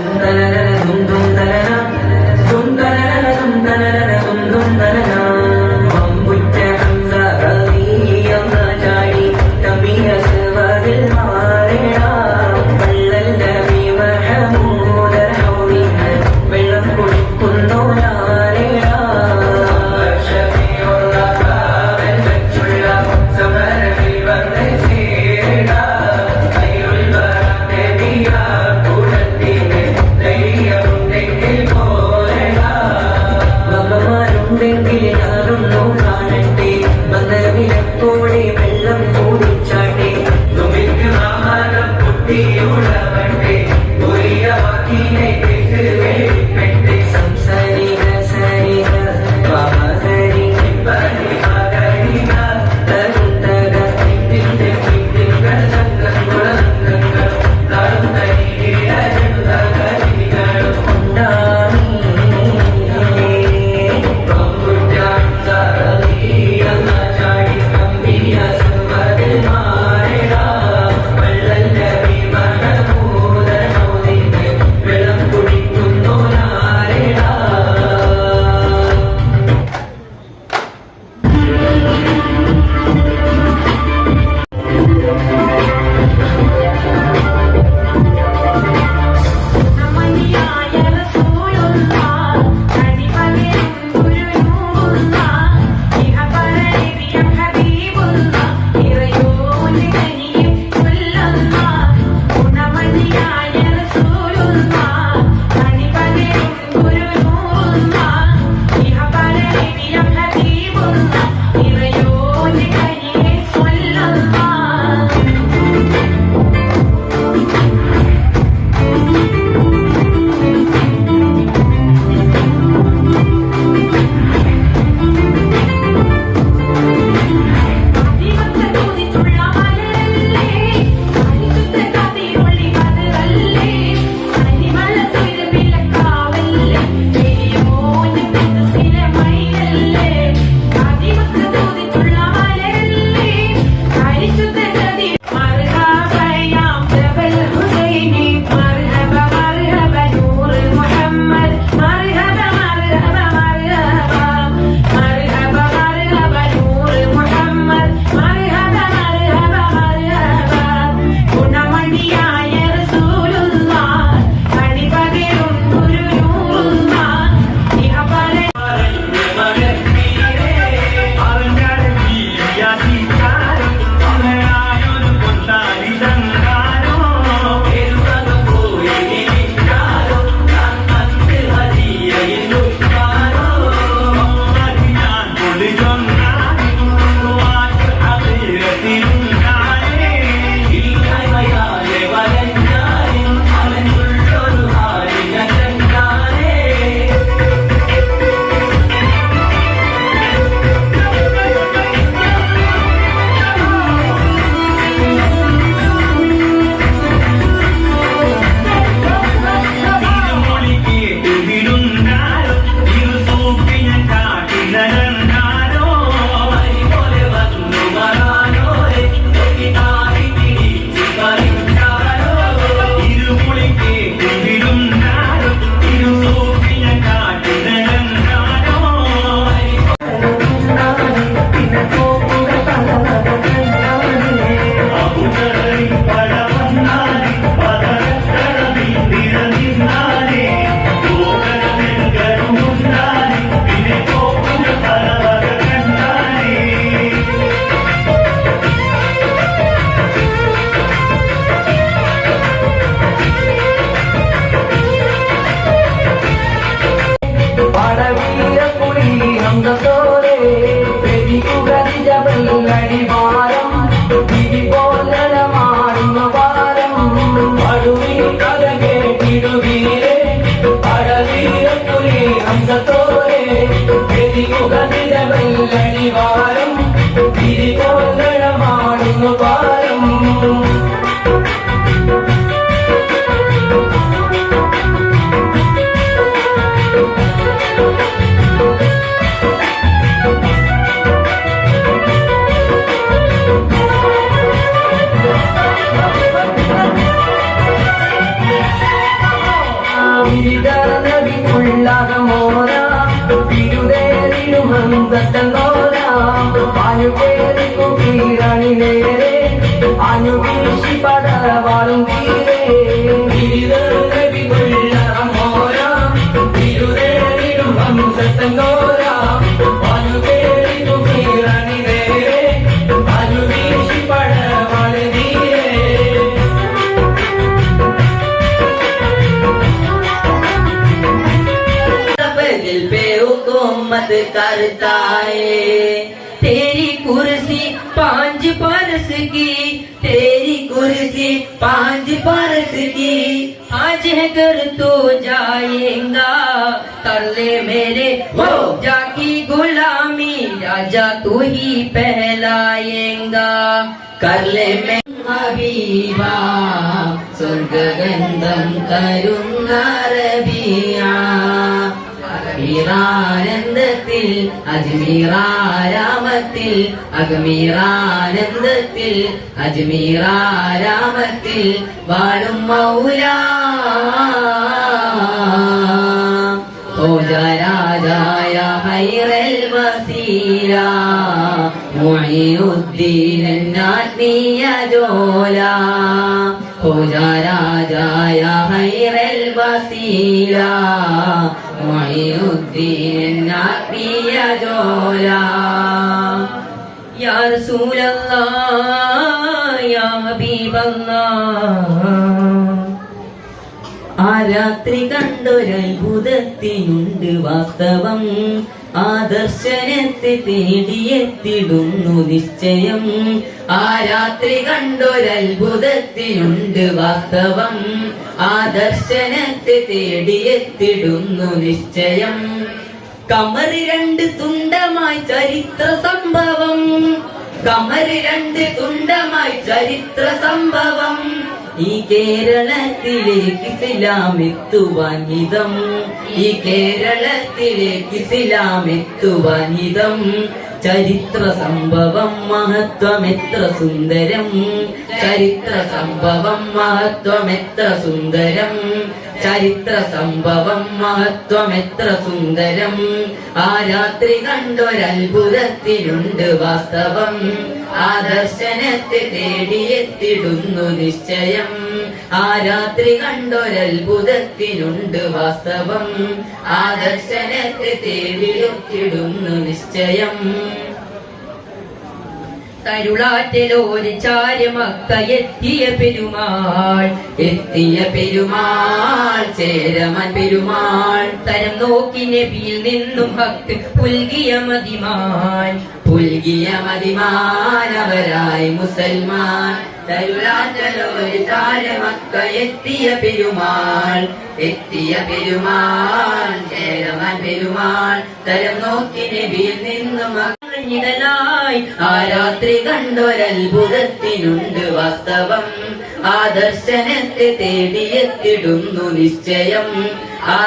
Amen. തിരുതേറിടും ഹംസത്തന്നോരാം അനുകേറി കുക്കീരണിലേറെ करता है तेरी कुर्सी पाँच परस की, तेरी कुर्सी पाँच परस की। आज है घर तो जाएगा, कर ले मेरे हो जाकी गुलामी, राजा तू ही पहलाएगा। कर ले मैं हबीबा स्वर्ग गंदम करूँगा रबिया। അഗ്മീറാനന്ദത്തിൽ അജ്മീറാരാമത്തിൽ അഗ്മീറാനന്ദത്തിൽ അജ്മീറാരാമത്തിൽ വാഴും മൗല. ഓജരാജായ ഹൈറൽ വസീല മുഈനുദ്ദീൻ ആത്മീയ ജോല. ഓജ രാജായ ഹൈറൽ വസീല മുഈനുദ്ദീൻ ജോല യാ റസൂലല്ലാഹ് ആ രാത്രി കണ്ടൊരത്ഭുതത്തിനുണ്ട് വാസ്തവം. ആ ദർശനത്തെ തേടിയെത്തിടുന്നു നിശ്ചയം. ആ രാത്രി കണ്ടൊരത്ഭുതത്തിനുണ്ട് വാസ്തവം. ആ ദർശനത്തെ തേടിയെത്തിടുന്നു നിശ്ചയം. കമറ് രണ്ട് തുണ്ടമായി ചരിത്ര സംഭവം. കമറ് രണ്ട് തുണ്ടമായി ചരിത്ര സംഭവം. ഈ കേരളത്തിലേക്ക് ഇസ്ലാം എത്തുവാൻ ഈ കേരളത്തിലേക്ക് ഇസ്ലാം എത്തുവാൻ ഹിതം ചരിത്ര സംഭവം മഹത്വം എത്ര സുന്ദരം? ചരിത്ര സംഭവം മഹത്വം എത്ര സുന്ദരം? ചരിത്ര സംഭവം മഹത്വം എത്ര സുന്ദരം? ആ രാത്രി കണ്ടൊരത്ഭുതത്തിനുണ്ട് വാസ്തവം. ആ ദർശനത്തെ തേടിയെത്തിടുന്നു നിശ്ചയം. ആ രാത്രി കണ്ടൊരത്ഭുതത്തിനുണ്ട് വാസ്തവം. ആ ദർശനത്തെ തേടിയെത്തിടുന്നു നിശ്ചയം. തരുളാറ്റലോര് ചാരമക്ക എത്തിയ പെരുമാൾ. എത്തിയ പെരുമാൾ ചേരമൻ പെരുമാൾ. തരം നോക്കി നബിയിൽ നിന്നും ഭക്ത് പുൽകിയ മതിമാൻ. പുൽകിയ മതിമാൻ അവരായി മുസൽമാൻ. തരുളാറ്റലോര് ചാരമക്ക എത്തിയ പെരുമാൾ. എത്തിയ പെരുമാൾ ചേരമൻ പെരുമാൾ. തരം നോക്കി നബിയിൽ നിന്നും നിഴലായി. ആ രാത്രി കണ്ടൊരത്ഭുതത്തിനുണ്ട് വാസ്തവം. ആ ദർശനത്തെ തേടിയെത്തിടുന്നു നിശ്ചയം. ആ